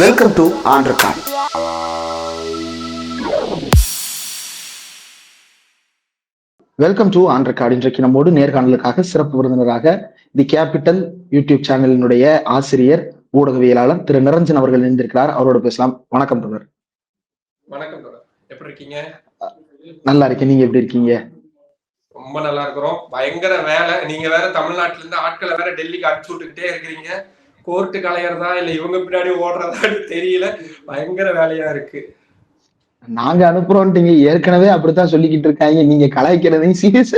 Welcome to ஆண்ட்ரகான் welcome to ஆண்ட்ரகார்ட் இன்றைக்கு நம்மோடு நேர்காணலுக்காக சிறப்பு விருந்தினராக தி கேபிட்டல் யூடியூப் சேனலினுடைய ஆசிரியர் ஊடகவியலாளர் திரு நிரஞ்சன் அவர்கள் இணைந்திருக்கிறார். அவரோட பேசலாம். வணக்கம் தொடர் வணக்கம் தொடர் எப்படி இருக்கீங்க? நல்லா இருக்கேன். நீங்க எப்படி இருக்கீங்க? ரொம்ப நல்லா இருக்கிறோம். பயங்கர வேலை. நீங்க வேற தமிழ்நாட்டுல இருந்து ஆட்களை வேற டெல்லிக்கு அனுப்பிச்சு விட்டுக்கிட்டே இருக்கிறீங்க. கோர்ட்டு கலையறதா இல்ல இவங்க பின்னாடி ஓடுறதான்னு தெரியல. பயங்கர வேலையா இருக்கு. நாங்க அனுப்புறோம்ட்டீங்க ஏற்கனவே அப்படித்தான் சொல்லிக்கிட்டு இருக்காங்க. நீங்க கலாய்க்கிறதையும் சீரியஸ்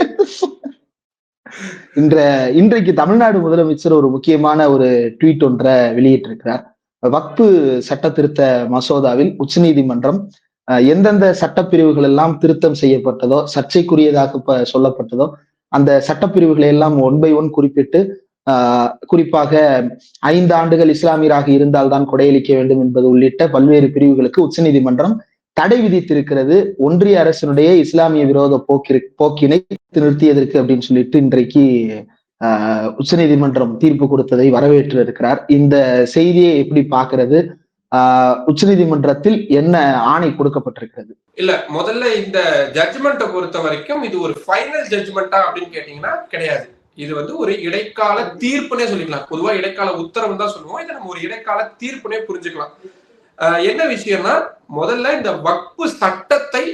இன்ற இன்றைக்கு தமிழ்நாடு முதலமைச்சர் ஒரு முக்கியமான ஒரு ட்வீட் ஒன்றை வெளியிட்டிருக்கிறார். வக்பு சட்ட திருத்த மசோதாவில் உச்சநீதிமன்றம் எந்தெந்த சட்டப்பிரிவுகள் எல்லாம் திருத்தம் செய்யப்பட்டதோ சர்ச்சைக்குரியதாக சொல்லப்பட்டதோ அந்த சட்டப்பிரிவுகளை எல்லாம் ஒன் பை ஒன் குறிப்பிட்டு குறிப்பாக ஐந்து ஆண்டுகள் இஸ்லாமியராக இருந்தால்தான் கொடையளிக்க வேண்டும் என்பது உள்ளிட்ட பல்வேறு பிரிவுகளுக்கு உச்சநீதிமன்றம் தடை விதித்திருக்கிறது. ஒன்றிய அரசினுடைய இஸ்லாமிய விரோத போக்கிரு போக்கினை நிறுத்தியதற்கு அப்படின்னு சொல்லிட்டு இன்றைக்கு ஆஹ், உச்சநீதிமன்றம் தீர்ப்பு கொடுத்ததை வரவேற்று இருக்கிறார் இந்த செய்தியை எப்படி பாக்குறது ஆஹ், உச்சநீதிமன்றத்தில் என்ன ஆணை கொடுக்கப்பட்டிருக்கிறது? இல்ல முதல்ல இந்த ஜட்ஜ்மெண்ட்டை பொறுத்த வரைக்கும் இது ஒரு ஃபைனல் ஜட்ஜ்மெண்டா அப்படின்னு கேட்டீங்கன்னா கிடையாது. இது வந்து ஒரு இடைக்கால தீர்ப்புனே சொல்லிக்கலாம். பொதுவா இடைக்கால உத்தரவு தான் சொல்லுவோம். இதை நம்ம ஒரு இடைக்கால தீர்ப்புனே புரிஞ்சுக்கலாம். என்ன விஷயம்னா முதல்ல இந்த வக்பு சட்டத்தை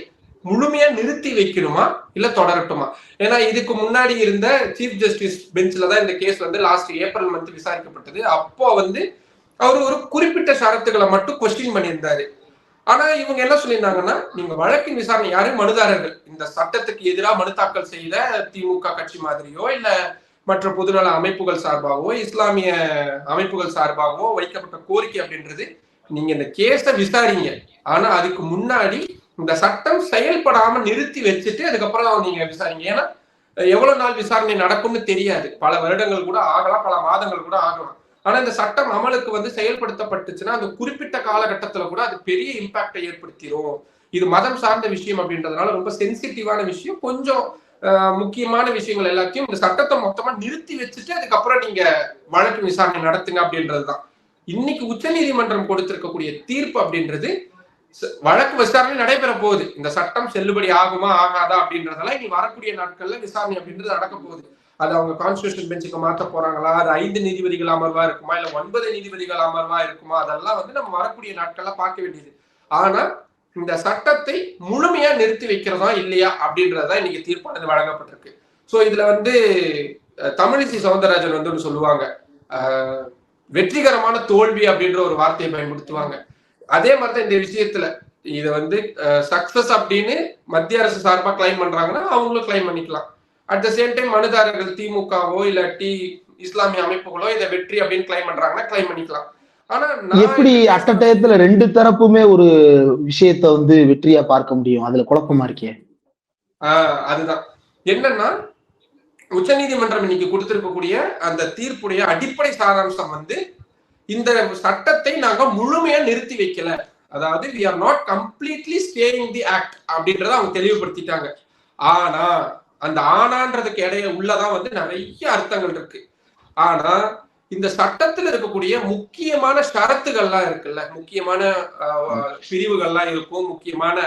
முழுமையா நிறுத்தி வைக்கணுமா? இல்ல தொடரட்டுமா? ஏன்னா இதுக்கு முன்னாடி இருந்த சீஃப் ஜஸ்டிஸ் பெஞ்சில தான் இந்த கேஸ் வந்து லாஸ்ட் ஏப்ரல் மந்த் விசாரிக்கப்பட்டது. அப்போ வந்து அவர் ஒரு குறிப்பிட்ட ஷரத்துக்களை மட்டும் கொஸ்டின் பண்ணியிருந்தாரு. ஆனா இவங்க என்ன சொல்லியிருந்தாங்கன்னா நீங்க வழக்கின் விசாரணை யாரும் மனுதாரர்கள். இந்த சட்டத்துக்கு எதிராக மனு தாக்கல் செய்த திமுக கட்சி மாதிரியோ இல்ல மற்ற பொதுநல அமைப்புகள் சார்பாகவோ இஸ்லாமிய அமைப்புகள் சார்பாகவோ வைக்கப்பட்ட கோரிக்கை அப்படின்றது நீங்க இந்த கேஸை விசாரிங்க. ஆனா அதுக்கு முன்னாடி இந்த சட்டம் செயல்படாம நிறுத்தி வச்சுட்டு அதுக்கப்புறம் நீங்க விசாரிங்க. ஏன்னா எவ்வளவு நாள் விசாரணை நடக்கும்னு தெரியாது. பல வருடங்கள் கூட ஆகலாம் பல மாதங்கள் கூட ஆகலாம். ஆனா இந்த சட்டம் அமலுக்கு வந்து செயல்படுத்தப்பட்டுச்சுன்னா அந்த குறிப்பிட்ட காலகட்டத்துல கூட அது பெரிய இம்பாக்டை ஏற்படுத்திடும் இது மதம் சார்ந்த விஷயம் அப்படின்றதுனால ரொம்ப சென்சிட்டிவான விஷயம். கொஞ்சம் முக்கியமான விஷயங்கள் எல்லாத்தையும் இந்த சட்டத்தை மொத்தமா நிறுத்தி வச்சுட்டு அதுக்கப்புறம் நீங்க வழக்கு விசாரணை நடத்துங்க அப்படின்றதுதான். இன்னைக்கு உச்சநீதிமன்றம் கொடுத்திருக்கக்கூடிய தீர்ப்பு அப்படின்றது வழக்கு விசாரணை நடைபெற போகுது. இந்த சட்டம் செல்லுபடி ஆகுமா ஆகாதா அப்படின்றதெல்லாம் இனி வரக்கூடிய நாட்கள்ல விசாரணை அப்படின்றது நடக்க போகுது. அது அவங்க கான்ஸ்டியூஷன் பெஞ்சுக்கு மாத்த போறாங்களா? அது ஐந்து நீதிபதிகள் அமர்வா இருக்குமா? இல்ல ஒன்பது நீதிபதிகள் அமர்வா இருக்குமா? அதெல்லாம் வந்து நம்ம வரக்கூடிய நாட்கள்ல பார்க்க வேண்டியது. ஆனா இந்த சட்டத்தை முழுமையா நிறுத்தி வைக்கிறதா இல்லையா அப்படின்றதான் இன்னைக்கு தீர்ப்பானது வழங்கப்பட்டிருக்கு. சோ இதுல வந்து தமிழிசை சவுந்தரராஜன் வந்து ஒன்று சொல்லுவாங்க. வெற்றிகரமான தோல்வி அப்படின்ற ஒரு வார்த்தையை பயன்படுத்துவாங்க. அதே மாதிரிதான் இந்த விஷயத்துல. இதை வந்து சக்சஸ் அப்படின்னு மத்திய அரசு சார்பாக கிளைம் பண்றாங்கன்னா அவங்களும் கிளைம் பண்ணிக்கலாம். அட் த சேம் டைம் மனுதாரர்கள் திமுகவோ இல்லாட்டி இஸ்லாமிய அமைப்புகளோ இதை வெற்றி அப்படின்னு கிளைம் பண்றாங்கன்னா கிளைம் பண்ணிக்கலாம். ஆனா எப்படி அட்ட டயத்துல ரெண்டு தரப்புமே ஒரு விஷயத்த வந்து வெற்றியா பார்க்க முடியும்? அதுல குழப்பமா இருக்கே. ஆஹ் அதுதான். என்னன்னா உச்சநீதிமன்றம் இன்னைக்கு கொடுத்திருக்கக்கூடிய அந்த தீர்ப்புடைய அடிப்படை சாராம்சம் வந்து இந்த சட்டத்தை நாங்க முழுமையா நிறுத்தி வைக்கல. அதாவது we are not completely staying the act அப்படின்றத அவங்க தெளிவுபடுத்திட்டாங்க. ஆனா அந்த ஆனான்றதுக்கு இடையே உள்ளதான் வந்து நிறைய அர்த்தங்கள் இருக்கு. ஆனா இந்த சட்டத்துல இருக்கக்கூடிய முக்கியமான ஷரத்துகள்லாம் இருக்குல்ல. முக்கியமான பிரிவுகள்லாம் இருக்கும். முக்கியமான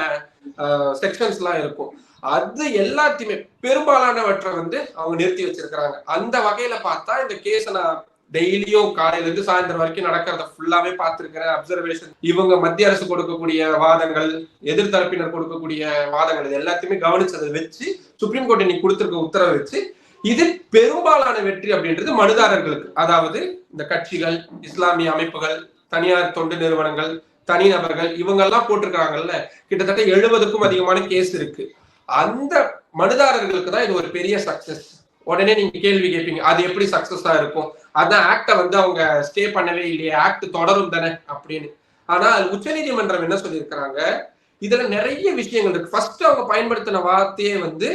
செக்ஷன்ஸ்லாம் இருக்கும். அது எல்லாத்தையுமே பெரும்பாலானவற்றை வந்து அவங்க நிறுத்தி வச்சிருக்கிறாங்க. அந்த வகையில பார்த்தா இந்த கேஸை நான் டெய்லியும் காலையில இருந்து சாயந்தரம் வரைக்கும் நடக்கிறத ஃபுல்லாவே பார்த்திருக்கிற அப்சர்வேஷன் இவங்க மத்திய அரசு கொடுக்கக்கூடிய வாதங்கள் எதிர்த்தரப்பினர் கொடுக்கக்கூடிய வாதங்கள் இது எல்லாத்தையுமே கவனிச்சதை வச்சு சுப்ரீம் கோர்ட் இன்னைக்கு கொடுத்திருக்க உத்தரவை வச்சு இது பெரும்பாலான வெற்றி அப்படின்றது மனுதாரர்களுக்கு. அதாவது இந்த கட்சிகள் இஸ்லாமிய அமைப்புகள் தனியார் தொண்டு நிறுவனங்கள் தனிநபர்கள் இவங்கெல்லாம் போட்டிருக்காங்கல்ல கிட்டத்தட்ட எழுபதுக்கும் அதிகமான கேஸ் இருக்கு. அந்த மனுதாரர்களுக்கு தான் இது ஒரு பெரிய சக்சஸ் உடனே நீங்க கேள்வி கேட்பீங்க அது எப்படி சக்சஸா இருக்கும்? அதான் ஆக்டை வந்து அவங்க ஸ்டே பண்ணவே இல்லையே ஆக்ட் தொடரும் தானே அப்படின்னு. ஆனா அது உச்சநீதிமன்றம் என்ன சொல்லியிருக்கிறாங்க? இதுல நிறைய விஷயங்கள் இருக்கு. ஃபர்ஸ்ட் அவங்க பயன்படுத்தின வார்த்தையே வந்து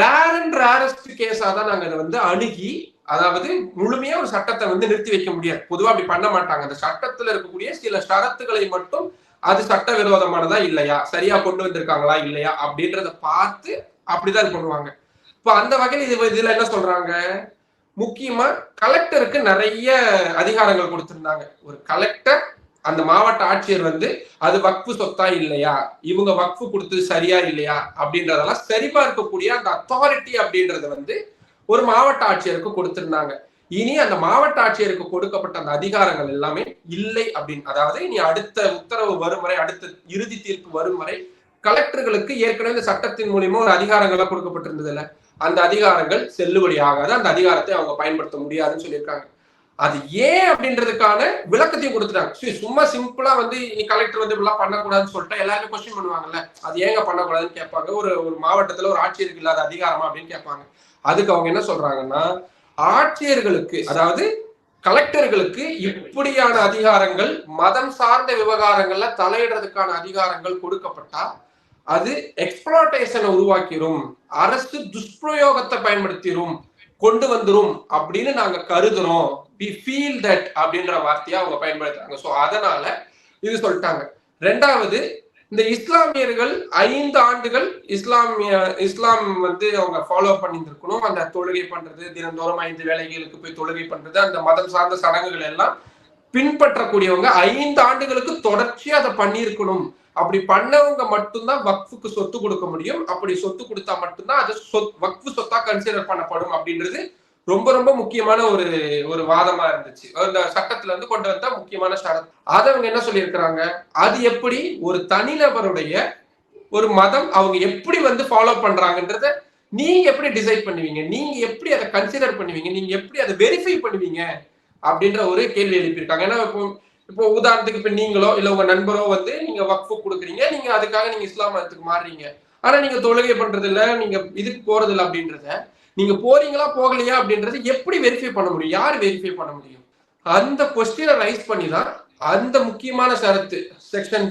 ரேர் அண்ட் ரேரஸ்ட் கேஸா தான் நாங்க அதை வந்து அணுகி அதாவது முழுமையா ஒரு சட்டத்தை வந்து நிறுத்தி வைக்க முடியாது. பொதுவா அப்படி பண்ண மாட்டாங்க. அந்த சட்டத்துல இருக்கக்கூடிய சில ஷரத்துக்களை மட்டும் அது சட்டவிரோதமானதா இல்லையா? சரியா கொண்டு வந்திருக்காங்களா இல்லையா? அப்படின்றத பார்த்து அப்படிதான் இது பண்ணுவாங்க. இப்போ அந்த வகையில் இது இதுல என்ன சொல்றாங்க? முக்கியமா கலெக்டருக்கு நிறைய அதிகாரங்கள் கொடுத்திருந்தாங்க. ஒரு கலெக்டர் அந்த மாவட்ட ஆட்சியர் வந்து அது வக்ஃபு சொத்தா இல்லையா? இவங்க வக்ஃபு கொடுத்தது சரியா இல்லையா? அப்படின்றதெல்லாம் சரிபார்க்கக்கூடிய அந்த அத்தாரிட்டி அப்படின்றத வந்து ஒரு மாவட்ட ஆட்சியருக்கு கொடுத்திருந்தாங்க. இனி அந்த மாவட்ட ஆட்சியருக்கு கொடுக்கப்பட்ட அந்த அதிகாரங்கள் எல்லாமே இல்லை அப்படின்னு அதாவது இனி அடுத்த உத்தரவு வரும் வரை அடுத்த இறுதி தீர்ப்பு வரும் வரை கலெக்டர்களுக்கு ஏற்கனவே இந்த சட்டத்தின் மூலியமா ஒரு அதிகாரங்கள்லாம் கொடுக்கப்பட்டிருந்தது இல்லை அந்த அதிகாரங்கள் செல்லுபடியாகாது. அந்த அதிகாரத்தை அவங்க பயன்படுத்த முடியாதுன்னு சொல்லியிருக்காங்க. அது ஏன் அப்படின்றதுக்கான விளக்கத்தையும் கொடுத்துட்டாங்க. சரி, சும்மா சிம்பிளா வந்து நீ கலெக்டர் வந்து இப்படிலாம் பண்ணக்கூடாதுன்னு சொல்லிட்டு எல்லாருமே கொஸ்டின் பண்ணுவாங்கல்ல. அது ஏங்க பண்ணக்கூடாதுன்னு கேட்பாங்க. ஒரு ஒரு மாவட்டத்துல ஒரு ஆட்சியருக்கு இல்லாத அதிகாரமா அப்படின்னு கேட்பாங்க. அதுக்கு அவங்க என்ன சொல்றாங்கன்னா ஆட்சியர்களுக்கு அதாவது கலெக்டர்களுக்கு இப்படியான அதிகாரங்கள் மதம் சார்ந்த விவகாரங்கள்ல தலையிடுறதுக்கான அதிகாரங்கள் கொடுக்கப்பட்டா அது எக்ஸ்பிளாட்டேஷனை உருவாக்கிரும் அரசு துஷ்பிரயோகத்தை பயன்படுத்திரும் கொண்டு வந்துரும் அப்படின்னு நாங்க கருதுறோம். வி ஃபீல் தட் அப்படின்ற வார்த்தையை அவங்க பயன்படுத்துறாங்க. சோ அதனால இது சொல்லிட்டாங்க. ரெண்டாவது இந்த இஸ்லாமியர்கள் ஐந்து ஆண்டுகள் இஸ்லாமிய இஸ்லாம் வந்து அவங்க ஃபாலோ பண்ணியிருக்கணும் அந்த தொழுகை பண்றது தினந்தோறும் ஐந்து வேலைகளுக்கு போய் தொழுகை பண்றது அந்த மதம் சார்ந்த சடங்குகள் எல்லாம் பின்பற்றக்கூடியவங்க ஐந்து ஆண்டுகளுக்கு தொடர்ச்சியா அதை பண்ணியிருக்கணும். அப்படி பண்ணவங்க மட்டும்தான் வக்ஃபுக்கு சொத்து கொடுக்க முடியும். அப்படி சொத்து கொடுத்தா மட்டும்தான் அது சொத் வக்ஃபு சொத்தா கன்சிடர் பண்ணப்படும் அப்படின்றது ரொம்ப ரொம்ப முக்கியமான ஒரு ஒரு வாதமா இருந்துச்சு. அந்த சட்டத்துல இருந்து கொண்டு வந்த முக்கியமான ஷரத். அதை அவங்க என்ன சொல்லியிருக்கிறாங்க? அது எப்படி ஒரு தனிநபருடைய ஒரு மதம் அவங்க எப்படி வந்து ஃபாலோ பண்றாங்கன்றத நீங்க எப்படி டிசைட் பண்ணுவீங்க? நீங்க எப்படி அதை கன்சிடர் பண்ணுவீங்க? நீங்க எப்படி அதை வெரிஃபை பண்ணுவீங்க? அப்படின்ற ஒரு கேள்வி எழுப்பியிருக்காங்க. ஏன்னா இப்போ இப்போ உதாரணத்துக்கு இப்ப நீங்களோ இல்ல உங்க நண்பரோ வந்து நீங்க வக்ஃபு கொடுக்குறீங்க. நீங்க அதுக்காக நீங்க இஸ்லாம் மதத்துக்கு மாறுறீங்க. ஆனா நீங்க தொழுகை பண்றது இல்ல நீங்க இதுக்கு போறது இல்ல அப்படின்றத நீங்க போறீங்களா போகலையா அப்படின்றத எப்படி வெரிஃபை பண்ண முடியும்? யார் வெரிஃபை பண்ண முடியும்? அந்த கொஸ்டினை ரைஸ் பண்ணி தான் அந்த முக்கியமான ஷரத்து செக்ஷன்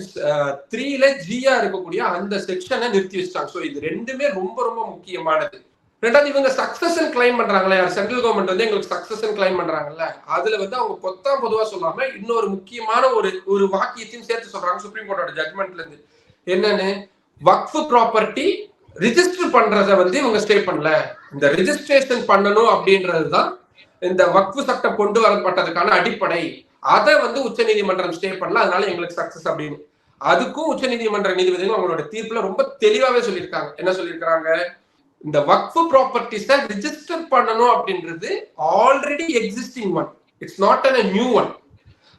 த்ரீல ஜியா இருக்கக்கூடிய அந்த செக்ஷனை நிறுத்தி வச்சிட்டாங்க. ஸோ இது ரெண்டுமே ரொம்ப ரொம்ப முக்கியமானது. ரெண்டாவது இவங்க சக்சஸ் கிளைம் பண்றாங்களே சென்ட்ரல் கவர்மெண்ட் வந்து எங்களுக்கு சக்சஸ் கிளைம் பண்றாங்கல்ல. அதுல வந்து அவங்க பொத்தாம் பொதுவா சொல்லாம இன்னொரு முக்கியமான ஒரு ஒரு வாக்கியத்தையும் சேர்த்து சொல்றாங்க சுப்ரீம் கோர்ட்டோட ஜட்மெண்ட்ல இருந்து. என்னன்னு? வக்ஃப் ப்ராப்பர்ட்டி ரிஜிஸ்டர் பண்றத வந்து இவங்க ஸ்டே பண்ணல. இந்த ரிஜிஸ்ட்ரேஷன் பண்ணணும் அப்படின்றது தான் இந்த வக்ஃபு சட்டம் கொண்டு வரப்பட்டதுக்கான அடிப்படை. அதை வந்து உச்சநீதிமன்றம் ஸ்டே பண்ணல அதனால எங்களுக்கு சக்சஸ் அப்படின்னு. அதுக்கும் உச்சநீதிமன்ற நீதிபதிகள் அவங்களோட தீர்ப்புல ரொம்ப தெளிவாவே சொல்லியிருக்காங்க. என்ன சொல்லியிருக்காங்க இந்த வக்ஃபு ப்ராப்பர்ட்டிஸை ரிஜிஸ்டர் பண்ணணும் அப்படின்றது already existing one it's not an new one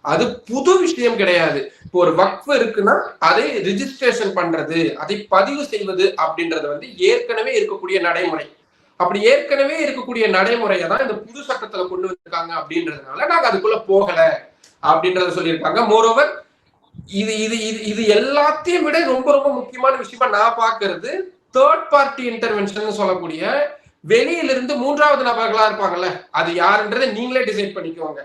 அது புது விஷயம் கிடையாது. இப்போ ஒரு வக்ஃபு இருக்குன்னா அதை ரிஜிஸ்ட்ரேஷன் பண்றது அதை பதிவு செய்வது அப்படின்றது வந்து ஏற்கனவே இருக்கக்கூடிய நடைமுறை. அப்படி ஏற்கனவே இருக்கக்கூடிய நடைமுறையை தான் இந்த புது சட்டத்துல கொண்டு வந்திருக்காங்க அப்படின்றதுனால நாங்க அதுக்குள்ள போகல அப்படின்றத சொல்லியிருக்காங்க. மோரோவர் இது இது இது இது எல்லாத்தையும் விட ரொம்ப ரொம்ப முக்கியமான விஷயமா நான் பாக்குறது தேர்ட் பார்ட்டி இன்டர்வென்ஷன் சொல்லக்கூடிய வெளியிலிருந்து மூன்றாவது நபர்களா இருப்பாங்கல்ல அது யாருன்றதை நீங்களே டிசைட் பண்ணிக்கோங்க.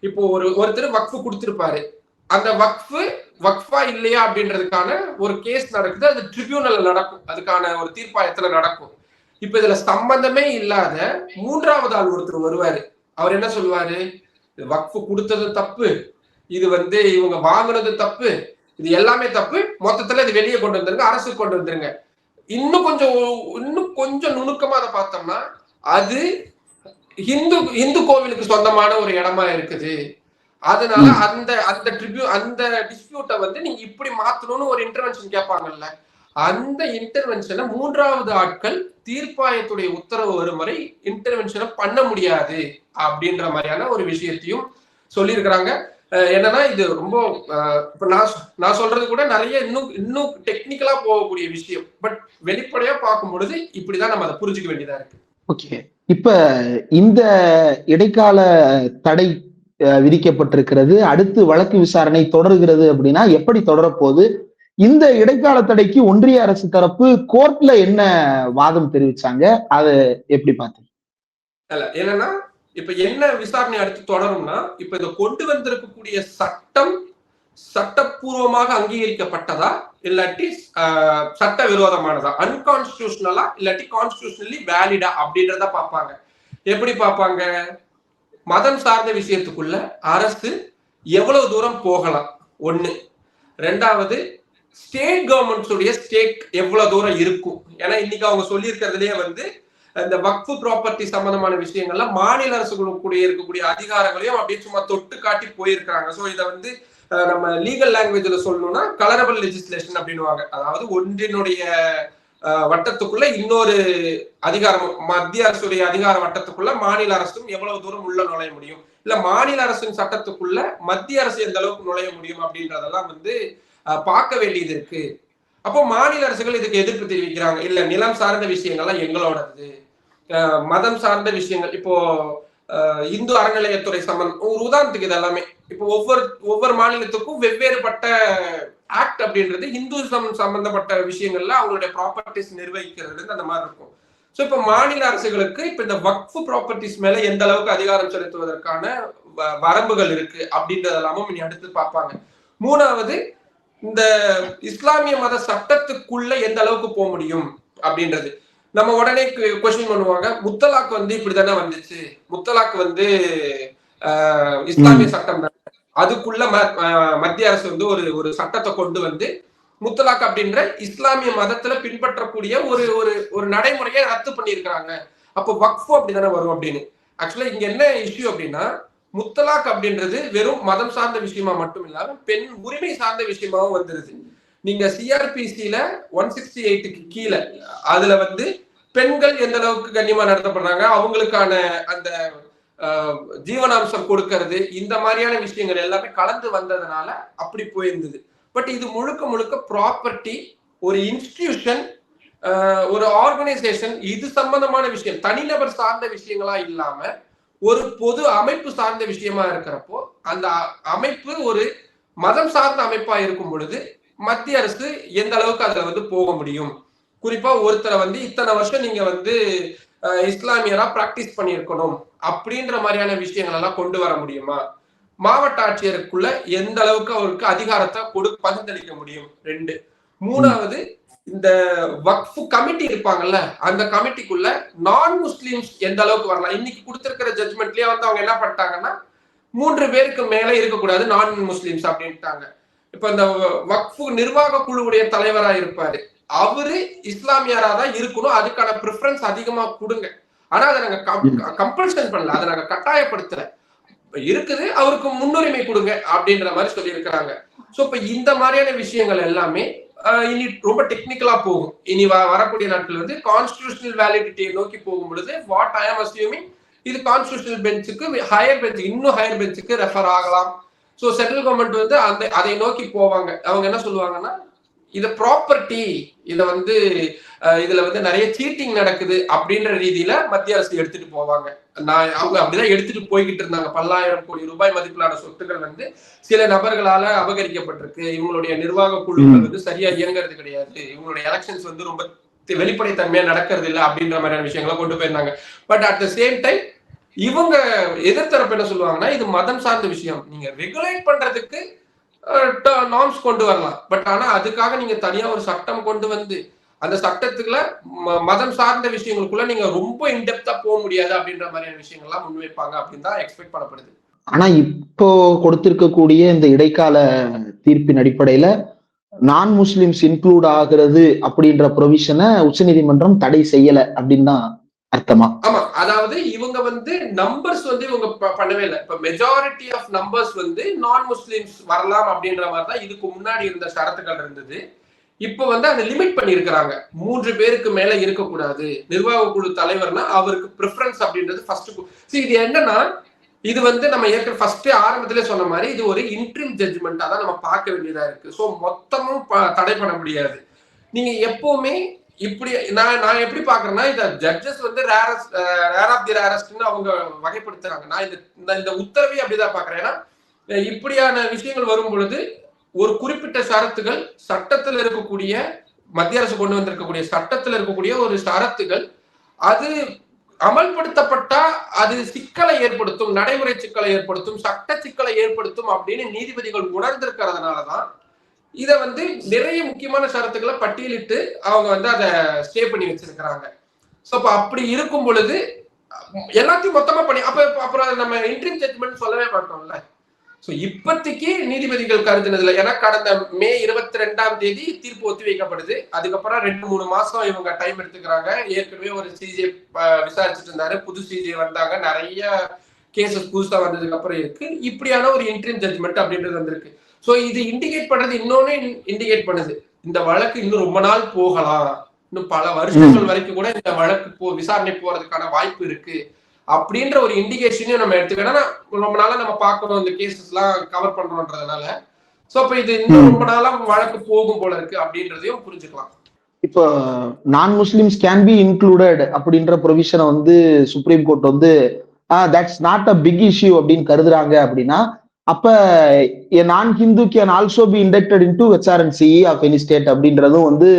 இப்போ ஒரு ஒருத்தர் வக்ஃபு கொடுத்திருப்பாரு. அந்த வக்ஃபு வக்ஃபா இல்லையா அப்படின்றதுக்கான ஒரு கேஸ் நடக்குது. அது ட்ரிபியூனல்ல நடக்கும். அதுக்கான ஒரு தீர்ப்பாயத்துல நடக்கும். இப்ப இதுல சம்பந்தமே இல்லாத மூன்றாவது ஆள் ஒருத்தர் வருவாரு. அவர் என்ன சொல்லுவாரு? வக்ஃபு கொடுத்தது தப்பு. இது வந்து இவங்க வாங்கினது தப்பு. இது எல்லாமே தப்பு. மொத்தத்துல இது வெளியே கொண்டு வந்துருங்க. அரசுக்கு கொண்டு வந்துருங்க. இன்னும் கொஞ்சம் இன்னும் கொஞ்சம் நுணுக்கமா அதை பார்த்தோம்னா அது ஹிந்து இந்து கோவிலுக்கு சொந்தமான ஒரு இடமா இருக்குது. அதனால அந்த அந்த ட்ரிபியூ அந்த டிஸ்பியூட்டை வந்து நீங்க இப்படி மாத்தணும்னு ஒரு இன்டர்வென்ஷன் கேட்பாங்கல்ல. அந்த இன்டர்வென்ஷனை மூன்றாவது ஆட்கள் தீர்ப்பாயத்துடைய உத்தரவு வரும் வரை இன்டர்வென்ஷனை பண்ண முடியாது அப்படின்ற மாதிரியான ஒரு விஷயத்தையும் சொல்லியிருக்கிறாங்க. என்னன்னா இது ரொம்ப இப்ப நான் நான் சொல்றது கூட நிறைய இன்னும் இன்னும் டெக்னிக்கலா போகக்கூடிய விஷயம். பட் வெளிப்படையா பார்க்கும் பொழுது இப்படிதான் நம்ம அதை புரிஞ்சுக்க வேண்டியதா இருக்கு. ஓகே இப்ப இந்த இடைக்கால தடை விதிக்கப்பட்டிருக்கிறது அடுத்து வழக்கு விசாரணை தொடர்கிறது அப்படின்னா எப்படி தொடரப்போகுது? இந்த இடைக்கால தடைக்கு ஒன்றிய அரசு தரப்பு கோர்ட்ல என்ன வாதம் தெரிவிச்சாங்க? அதை எப்படி பார்த்தீங்க என்னன்னா இப்ப என்ன விசாரணை அடுத்து தொடரும்னா இப்ப இதை கொண்டு வந்திருக்கக்கூடிய சட்டம் சட்டப்பூர்வமாக அங்கீகரிக்கப்பட்டதா? இல்லாட்டி சட்ட விரோதமானதா அன்கான்ஸ்டியூஷனலா இல்லாட்டி கான்ஸ்டியூஷனலி வேலிடா அப்படின்றத பார்ப்பாங்க. எப்படி பார்ப்பாங்க? மதம் சார்ந்த விஷயத்துக்குள்ள அரசு எவ்வளவு தூரம் போகலாம்? ஒண்ணு. ரெண்டாவது ஸ்டேட் கவர்மெண்ட்ஸுடைய ஸ்டேக் எவ்வளவு தூரம் இருக்கும்? ஏன்னா இன்னைக்கு அவங்க சொல்லியிருக்கிறதுலயே வந்து இந்த வக்ஃபு ப்ராப்பர்ட்டி சம்பந்தமான விஷயங்கள்ல மாநில அரசுகளுக்குடைய இருக்கக்கூடிய அதிகாரங்களையும் அப்படியே சும்மா தொட்டு காட்டி போயிருக்கிறாங்க. ஸோ இதை வந்து நம்ம லீகல் லாங்குவேஜ்ல சொல்லணும்னா கலரபிள் லெஜிஸ்லேஷன் அப்படின்னுவாங்க. அதாவது ஒன்றினுடைய வட்டத்துக்குள்ள இன்னொரு அதிகாரம் மத்திய அரசுடைய அதிகார வட்டத்துக்குள்ள மாநில அரசும் எவ்வளவு தூரம் உள்ள நுழைய முடியும்? இல்ல மாநில அரசின் சட்டத்துக்குள்ள மத்திய அரசு எந்த அளவுக்கு நுழைய முடியும் அப்படின்றதெல்லாம் வந்து பார்க்க வேண்டியது இருக்கு. அப்போ மாநில அரசுகள் இதுக்கு எதிர்ப்பு தெரிவிக்கிறாங்க. இல்ல நிலம் சார்ந்த விஷயங்கள்லாம் எங்களோடது. மதம் சார்ந்த விஷயங்கள். இப்போ இந்து அறநிலையத்துறை சம்பந்தம். ஒரு உதாரணத்துக்கு இது எல்லாமே இப்போ ஒவ்வொரு ஒவ்வொரு மாநிலத்துக்கும் வெவ்வேறுபட்ட ஆக்ட் அப்படின்றது இந்துசம் சம்பந்தப்பட்ட விஷயங்கள்ல அவங்களுடைய ப்ராப்பர்ட்டிஸ் நிர்வகிக்கிறது அந்த மாதிரி இருக்கும். ஸோ இப்போ மாநில அரசுகளுக்கு இப்போ இந்த வக்ஃபு ப்ராப்பர்ட்டிஸ் மேல எந்த அளவுக்கு அதிகாரம் செலுத்துவதற்கான வ- வரம்புகள் இருக்கு அப்படின்றதெல்லாமும் இனி அடுத்து பார்ப்பாங்க. மூணாவது இந்த இஸ்லாமிய மத சட்டத்துக்குள்ள எந்த அளவுக்கு போக முடியும் அப்படின்றது. நம்ம உடனே கொஸ்டின் பண்ணுவாங்க. முத்தலாக் வந்து இப்படிதானே வந்துச்சு. முத்தலாக் வந்து இஸ்லாமிய சட்டம் தானே. அதுக்குள்ள மத்திய அரசு வந்து ஒரு ஒரு சட்டத்தை கொண்டு வந்து முத்தலாக் அப்படின்ற இஸ்லாமிய மதத்துல பின்பற்றக்கூடிய ஒரு ஒரு ஒரு நடைமுறையை ரத்து பண்ணியிருக்காங்க அப்போ வக்ஃபு அப்படிதானே வரும் அப்படின்னு. ஆக்சுவலா இங்க என்ன இஷ்யூ அப்படின்னா முத்தலாக் அப்படின்றது வெறும் மதம் சார்ந்த விஷயமா மட்டும் இல்லாம பெண் உரிமை சார்ந்த விஷயமாவும் வந்துருது. நீங்க சிஆர்பிசியில ஒன் சிக்ஸ்டி எயிட்டுக்கு கீழே அதுல வந்து பெண்கள் எந்த அளவுக்கு கண்ணியமா நடத்தப்படுறாங்க அவங்களுக்கான அந்த ஜீவனாம்சம் கொடுக்கறது இந்த மாதிரியான விஷயங்கள் எல்லாமே கலந்து வந்ததுனால அப்படி போயிருந்தது. பட் இது முழுக்க முழுக்க ப்ராப்பர்ட்டி ஒரு இன்ஸ்டிடியூஷன் ஒரு ஆர்கனைசேஷன் இது சம்பந்தமான விஷயம் தனிநபர் சார்ந்த விஷயங்களா இல்லாம ஒரு பொது அமைப்பு சார்ந்த விஷயமா இருக்கிறப்போ அந்த அமைப்பு ஒரு மதம் சார்ந்த அமைப்பா இருக்கும் பொழுது மத்திய அரசு எந்த அளவுக்கு அதுல வந்து போக முடியும்? குறிப்பா ஒருத்தரை வந்து இத்தனை வருஷம் நீங்க வந்து இஸ்லாமியரா பிராக்டிஸ் பண்ணியிருக்கணும் அப்படின்ற மாதிரியான விஷயங்கள் எல்லாம் கொண்டு வர முடியுமா? மாவட்ட ஆட்சியருக்குள்ள எந்த அளவுக்கு அவருக்கு அதிகாரத்தை கொடு பகிர்ந்தளிக்க முடியும்? ரெண்டு. மூணாவது இந்த வக்ஃபு கமிட்டி இருப்பாங்கல்ல அந்த கமிட்டிக்குள்ள நான் முஸ்லிம்ஸ் எந்த அளவுக்கு வரலாம்? இன்னைக்கு கொடுத்திருக்கிற ஜட்மெண்ட்லயே வந்து அவங்க என்ன பண்ணிட்டாங்கன்னா மூன்று பேருக்கு மேல இருக்கக்கூடாது நான் முஸ்லிம்ஸ் அப்படின்ட்டாங்க. இப்ப இந்த வக்ஃபு நிர்வாக குழுவுடைய தலைவரா இருப்பாரு. அவரு இஸ்லாமியரா தான் இருக்கணும். அதுக்கான ப்ரிஃபரன்ஸ் அதிகமா கொடுங்க. ஆனா அதை நாங்க கம்பல்ஷன் பண்ணல. அதை நாங்க கட்டாயப்படுத்தல. இருக்குது. அவருக்கு முன்னுரிமை கொடுங்க அப்படின்ற மாதிரி சொல்லி இருக்கிறாங்க சோ இப்ப இந்த மாதிரியான விஷயங்கள் எல்லாமே இனி ரொம்ப டெக்னிக்கலா போகும். இனி வ- வரக்கூடிய நாட்கள் வந்து கான்ஸ்டியூஷனல் வேலிடிட்டியை நோக்கி போகும் பொழுது வாட் ஐ ஆம் அசியூமிங் இது கான்ஸ்டியூஷனல் பெஞ்சுக்கு ஹையர் பெஞ்ச் இன்னும் ஹையர் பெஞ்சுக்கு ரெஃபர் ஆகலாம். ஸோ சென்ட்ரல் கவர்மெண்ட் வந்து அந்த அதை நோக்கி போவாங்க. அவங்க என்ன சொல்லுவாங்கன்னா இது ப்ராப்பர்ட்டி இத வந்து இதுல வந்து நிறைய சீட்டிங் நடக்குது அப்படின்ற ரீதியில மத்திய அரசு எடுத்துட்டு போவாங்க. நான் அவங்க அப்படிதான் எடுத்துட்டு போய்கிட்டு இருந்தாங்க. பல்லாயிரம் கோடி ரூபாய் மதிப்பிலான சொத்துக்கள் வந்து சில நபர்களால அபகரிக்கப்பட்டிருக்கு. இவங்களுடைய நிர்வாக குழுக்கள் வந்து சரியா இயங்குறது கிடையாது. இவங்களுடைய எலெக்ஷன்ஸ் வந்து ரொம்ப வெளிப்படைத்தன்மையா நடக்கிறது இல்லை அப்படின்ற மாதிரியான விஷயங்களை கொண்டு போயிருந்தாங்க. But at the same time இவங்க எதிர்த்தரப்பு என்ன சொல்லுவாங்கன்னா இது மதம் சார்ந்த விஷயம். நீங்க ரெகுலேட் பண்றதுக்கு நார்ம்ஸ் கொண்டு வரலாம். பட் ஆனா அதுக்காக நீங்க தனியா ஒரு சட்டம் கொண்டு வந்து அந்த சட்டத்துக்குள்ள மதம் சார்ந்த விஷயங்களுக்குள்ள நீங்க ரொம்ப இன்டெப்தா போக முடியாது அப்படின்ற மாதிரியான விஷயங்கள்லாம் முன்வைப்பாங்க அப்படின்னு தான் எக்ஸ்பெக்ட் பண்ணப்படுது. ஆனா இப்போ கொடுத்திருக்கக்கூடிய இந்த இடைக்கால தீர்ப்பின் அடிப்படையில நான் முஸ்லிம்ஸ் இன்க்ளூட் ஆகிறது அப்படின்ற ப்ரொவிஷனை உச்சநீதிமன்றம் தடை செய்யல அப்படின்னு தான் அர்த்தமா? ஆமா. அதாவது இவங்க வந்து நம்பர்ஸ் வந்து இவங்க ப- பண்ணவே இல்லை. இப்ப மெஜாரிட்டி ஆஃப் நம்பர்ஸ் வந்து நான் முஸ்லிம்ஸ் வரலாம் அப்படின்ற மாதிரி தான் இதுக்கு முன்னாடி இருந்த ஷரத்துக்கள் இருந்தது. இப்ப வந்து அதை லிமிட் பண்ணியிருக்கிறாங்க. மூன்று பேருக்கு மேல இருக்கக்கூடாது. நிர்வாக குழு தலைவர்னா அவருக்கு ப்ரிஃபரன்ஸ் அப்படின்றது ஃபர்ஸ்ட் இது என்னன்னா இது வந்து நம்ம ஏற்கனவே ஃபர்ஸ்ட் ஆரம்பத்திலே சொன்ன மாதிரி இது ஒரு இன்ட்ரிம் ஜட்ஜ்மெண்டா தான் நம்ம பார்க்க வேண்டியதா இருக்கு. ஸோ மொத்தமும் ப- தடை பண்ண முடியாது. நீங்க எப்பவுமே இப்படி நான் நான் எப்படி பாக்குறேன்னா இந்த ஜட்ஜஸ் வந்து ரேரஸ்ட் ரேர் ஆஃப் தி ரேரஸ்ட்னு அவங்க வகைப்படுத்துறாங்க. நான் இந்த இந்த- இந்த உத்தரவை அப்படிதான் பாக்குறேன் ஏன்னா இப்படியான விஷயங்கள் வரும் பொழுது ஒரு குறிப்பிட்ட சரத்துகள் சட்டத்தில் இருக்கக்கூடிய மத்திய அரசு கொண்டு வந்திருக்கக்கூடிய சட்டத்தில் இருக்கக்கூடிய ஒரு சரத்துகள் அது அமல்படுத்தப்பட்டா அது சிக்கலை ஏற்படுத்தும் நடைமுறை சிக்கலை ஏற்படுத்தும் சட்ட சிக்கலை ஏற்படுத்தும் அப்படின்னு நீதிபதிகள் உணர்ந்திருக்கிறதுனாலதான் இத வந்து நிறைய முக்கியமான ஷரத்துக்களை பட்டியலிட்டு அவங்க வந்து அதை ஸ்டே பண்ணி வச்சிருக்கிறாங்க. சோ அப்ப அப்படி இருக்கும் பொழுது எல்லாத்தையும் மொத்தமா பண்ணி அப்ப அப்புறம் நம்ம இன்ட்ரீம் ஜட்மெண்ட் சொல்லவே மாட்டோம்ல. சோ இப்பத்திக்கு நீதிபதிகள் கருதுனதுல ஏன்னா கடந்த மே இருபத்தி ரெண்டாம் தேதி தீர்ப்பு ஒத்தி வைக்கப்படுது. அதுக்கப்புறம் ரெண்டு மூணு மாசம் இவங்க டைம் எடுத்துக்கிறாங்க. ஏற்கனவே ஒரு சிஜே விசாரிச்சுட்டு இருந்தாரு. புது சிஜே வந்தாங்க. நிறைய கேசஸ் புதுசா வந்ததுக்கு அப்புறம் இருக்கு. இப்படியான ஒரு இன்ட்ரீம் ஜட்மெண்ட் அப்படின்றது வந்திருக்கு. சோ இது இண்டிகேட் பண்றது இன்னொன்னு இண்டிகேட் பண்ணுது. இந்த வழக்கு இன்னும் ரொம்ப நாள் போகலாம். இன்னும் பல வருஷங்கள் வரைக்கும் கூட இந்த வழக்கு போ விசாரணை போறதுக்கான வாய்ப்பு இருக்கு. அப்படின்ற ஒரு இண்டிகேஷனையும் நம்ம எடுத்துக்கிட்டோம்னா ரொம்ப நாளா நம்ம பார்க்கணும் இந்த கேசஸ் எல்லாம் கவர் பண்றோம்ன்றதுனால சோ அப்ப இது இன்னும் ரொம்ப நாளா வழக்கு போகும் போல இருக்கு அப்படின்றதையும் புரிஞ்சுக்கலாம். இப்போ நான் முஸ்லிம்ஸ் கேன் பி இன்க்ளூடட் அப்படின்ற ப்ரொவிஷனை வந்து சுப்ரீம் கோர்ட் வந்து that's not a big issue அப்படின்னு கருதுறாங்க அப்படின்னா அப்ப நான் Hindu can also be inducted into HRNC of any state அப்படின்றதும் வந்து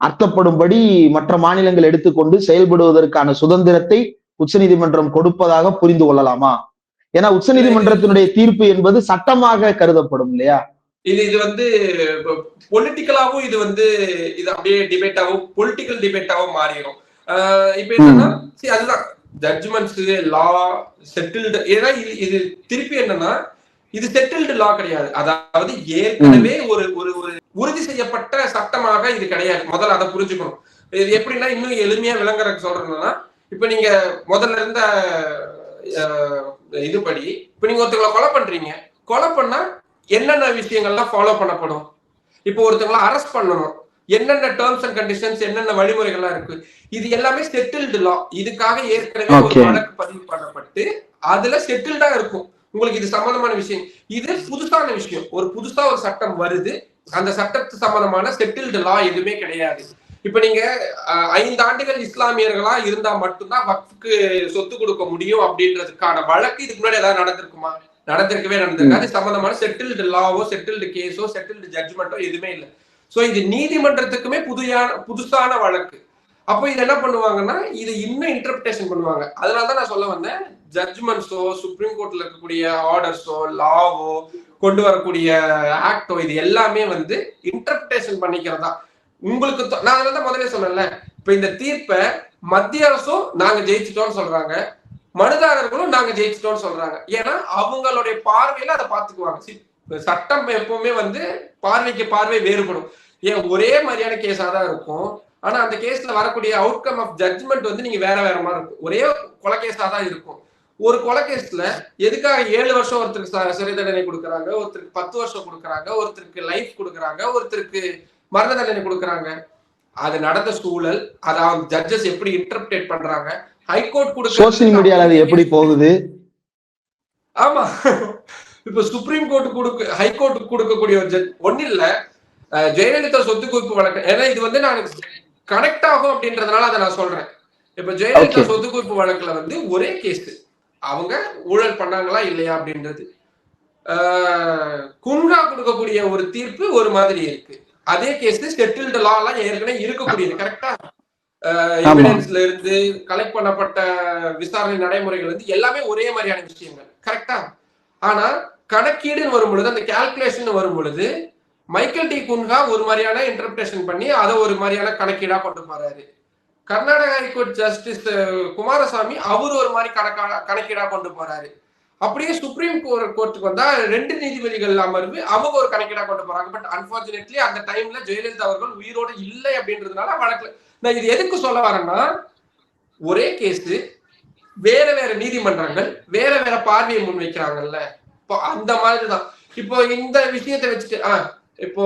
அர்த்தப்படும்படி மற்ற மாநிலங்கள் எடுத்துக்கொண்டு செயல்படுவதற்கான சுதந்திரத்தை உச்சநீதிமன்றம் கொடுப்பதாக புரிந்து கொள்ளலாமா? ஏன்னா உச்சநீதிமன்றத்தினுடைய தீர்ப்பு என்பது சட்டமாக கருதப்படும் இல்லையா? இது இது வந்து பொலிட்டிக்கலாவும் இது வந்து இது அப்படியே டிபேட்டாவும் பொலிட்டிக்கல் டிபேட்டாவும் மாறிடும் இப்ப என்னன்னா அதுதான். ஜட்ஜ்மெண்ட்ஸ் லா செட்டில்டு ஏன்னா இது திருப்பி என்னன்னா இது செட்டில்டு லா கிடையாது. அதாவது ஏற்கனவே ஒரு ஒரு ஒரு உறுதி செய்யப்பட்ட சட்டமாக இது கிடையாது. முதல்ல அதை புரிஞ்சுக்கணும். இது எப்படின்னா இன்னும் எளிமையா விளங்குறதுக்கு சொல்றேன்னா இப்ப நீங்க முதல்ல இருந்த இதுபடி இப்ப நீங்க ஒருத்தங்களை கொலை பண்றீங்க. கொலை பண்ணா என்னென்ன விஷயங்கள்லாம் ஃபாலோ பண்ணப்படும்? இப்போ ஒருத்தங்களை அரெஸ்ட் பண்ணணும். என்னென்ன டேர்ம்ஸ் அண்ட் கண்டிஷன்ஸ் என்னென்ன வழிமுறைகள்லாம் இருக்கு? இது எல்லாமே செட்டில்டு லா இதுக்காக ஏற்கனவே ஒரு. வழக்கு பதிவு பண்ணப்பட்டு அதுல செட்டில்டா இருக்கும். உங்களுக்கு இது சம்பந்தமான விஷயம். இது புதுசான விஷயம். ஒரு புதுசா ஒரு சட்டம் வருது. அந்த சட்டத்து சம்பந்தமான செட்டில்டு லா எதுவுமே கிடையாது. இப்ப நீங்க ஐந்து ஆண்டுகள் இஸ்லாமியர்களா இருந்தா மட்டும்தான் வக்ஃபுக்கு சொத்து கொடுக்க முடியும் அப்படின்றதுக்கான வழக்கு இதுக்கு முன்னாடி ஏதாவது நடந்திருக்குமா? நடந்திருக்கவே நடந்திருக்காது. சம்பந்தமான செட்டில்டு லாவோ செட்டில்டு கேஸோ செட்டில்டு ஜட்ஜ்மெண்ட்டோ எதுவுமே இல்லை. சோ இது நீதிமன்றத்துக்குமே புதியான புதுசான வழக்கு. அப்போ இது என்ன பண்ணுவாங்கன்னா இது இன்னும் இன்டர்பிரேஷன் பண்ணுவாங்க. அதனால தான் நான் சொல்ல வந்தேன் ஜட்ஜ்மெண்ட்ஸோ சுப்ரீம் கோர்ட்ல இருக்கக்கூடிய ஆர்டர்ஸோ லாவோ கொண்டு வரக்கூடிய ஆக்டோ இது எல்லாமே வந்து இன்டர்பிரேஷன் பண்ணிக்கிறதா. உங்களுக்கு நான் அதனால தான் முதலே சொன்னேன்ல இப்ப இந்த தீர்ப்பை மத்திய அரசும் நாங்க ஜெயிச்சிட்டோம்னு சொல்றாங்க மனுதாரர்களும் நாங்க ஜெயிச்சிட்டோம்னு சொல்றாங்க. ஏன்னா அவங்களுடைய பார்வையில அதை பாத்துக்குவாங்க சட்டம் எப்பவுமே வந்து பார்வைக்கு பார்வை வேறுபடும். ஏன் ஒரே மாதிரியான கேஸா தான் இருக்கும். ஆனா அந்த கேஸ்ல வரக்கூடிய அவுட்கம் ஆஃப் ஜட்ஜ்மெண்ட் வந்து நீங்க வேற வேற மாதிரி இருக்கும். ஒரே கொலை கேஸா தான் இருக்கும். ஒரு கொலை கேஸ்ல எதுக்காக ஏழு வருஷம் ஒருத்தருக்கு சிறை தண்டனை கொடுக்குறாங்க? ஒருத்தருக்கு பத்து வருஷம் கொடுக்குறாங்க? ஒருத்தருக்கு லைஃப் கொடுக்குறாங்க? ஒருத்தருக்கு மரண தண்டனை கொடுக்குறாங்க? அது நடந்த சூழல் அதை ஜட்ஜஸ் எப்படி இன்டர்பிரேட் பண்றாங்க? ஹைகோர்ட் கொடுக்க சோசியல் மீடியால அது எப்படி போகுது? ஆமா. இப்ப சுப்ரீம் கோர்ட் கொடுக்க ஹைகோர்ட் கொடுக்கக்கூடிய ஒரு ஜட்ஜ் ஒண்ணு இல்ல ஜெயலலிதா சொத்து குவிப்பு வழக்கு. ஏன்னா இது வந்து நான் கனெக்ட் ஆகும் அப்படின்றதுனால அதை நான் சொல்றேன். இப்ப ஜெயலலிதா. சொத்து குவிப்பு வழக்குல வந்து ஒரே கேஸ் அவங்க ஊழல் பண்ணாங்களா இல்லையா அப்படின்றது. குன்ஹா கொடுக்கக்கூடிய ஒரு தீர்ப்பு ஒரு மாதிரி இருக்கு. அதே கேஸ் செட்டில்டு லா எல்லாம் ஏற்கனவே இருக்கக்கூடியது கரெக்டா எவிடன்ஸ்ல இருந்து கலெக்ட் பண்ணப்பட்ட விசாரணை நடைமுறைகள் வந்து எல்லாமே ஒரே மாதிரியான விஷயங்கள் கரெக்டா ஆனா கணக்கீடுன்னு வரும் பொழுது அந்த கால்குலேஷன் வரும் பொழுது மைக்கேல் டி குன்ஹா ஒரு மாதிரியான இன்டர்பிரேஷன் பண்ணி அதை ஒரு மாதிரியான கணக்கீடா கொண்டு போறாரு. Karnataka high court justice Kumaraswamy அவர் ஒரு மாதிரி கணக்கா கணக்கீடா கொண்டு போறாரு. அப்படியே சுப்ரீம் கோர்ட்டுக்கு வந்தா ரெண்டு நீதிபதிகள் அமர்வு அவங்க ஒரு கணக்கீடா கொண்டு போறாங்க. பட் அன்பார்ச்சுனேட்லி அந்த டைம்ல ஜெயலலிதா அவர்கள் உயிரோட இல்லை அப்படின்றதுனால வழக்கு நான் இது எதுக்கு சொல்ல வரேன்னா ஒரே கேஸ் வேற வேற நீதிமன்றங்கள் வேற வேற பார்வையை முன் வைக்கிறாங்கல்ல இப்போ அந்த மாதிரி தான் இப்போ இந்த விஷயத்தை வச்சுட்டு ஆ இப்போ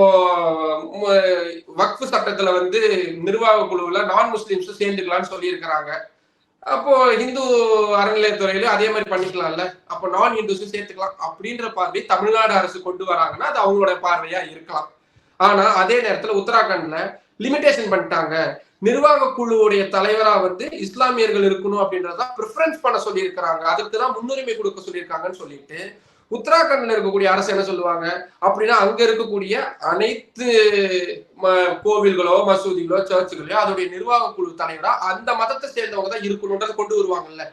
வக்ஃபு சட்டத்துல வந்து நிர்வாக குழுவுல நான் முஸ்லிம்ஸ் சேர்ந்துக்கலாம்னு சொல்லியிருக்கிறாங்க. அப்போ இந்து அறநிலையத்துறையில அதே மாதிரி பண்ணிக்கலாம்ல? அப்போ நான் ஹிந்துஸும் சேர்த்துக்கலாம். அப்படின்ற பார்வை தமிழ்நாடு அரசு கொண்டு வராங்கன்னா அது அவங்களோட பார்வையா இருக்கலாம். ஆனா அதே நேரத்துல உத்தராகண்ட்ல லிமிடேஷன் பண்ணிட்டாங்க. நிர்வாக குழுவுடைய தலைவரா வந்து இஸ்லாமியர்கள் இருக்கணும் அப்படின்றத ப்ரிஃபரன்ஸ் பண்ண சொல்லியிருக்கிறாங்க. அதுக்கு தான் முன்னுரிமை கொடுக்க சொல்லியிருக்காங்கன்னு சொல்லிட்டு உத்தராகண்ட்ல இருக்கக்கூடிய அரசு என்ன சொல்லுவாங்க? அப்படின்னா அங்க இருக்கக்கூடிய அனைத்து கோவில்களோ மசூதிகளோ சர்ச்சுகளோ அதோடைய நிர்வாக குழு தலைவரா அந்த மதத்தை சேர்ந்தவங்க தான் இருக்கணும்ன்றத கொண்டு வருவாங்கல்ல.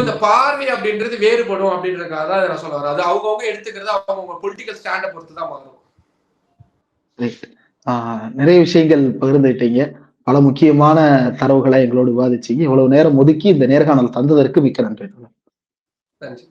இந்த பார்வை அப்படின்றது வேறுபடும் அப்படின்றதுக்காக தான் நான் சொல்ல வரேன். அது அவங்கவுங்க எடுத்துக்கிறது அவங்கவுங்க பொலிட்டிக்கல் ஸ்டாண்டை பொறுத்து தான் மாறும். நிறைய விஷயங்கள் பகிர்ந்துட்டீங்க பல முக்கியமான தரவுகளை எங்களோடு விவாதிச்சீங்க. இவ்வளவு நேரம் ஒதுக்கி இந்த நேர்காணல் தந்ததற்கு மிக்க நன்றி. நன்றி.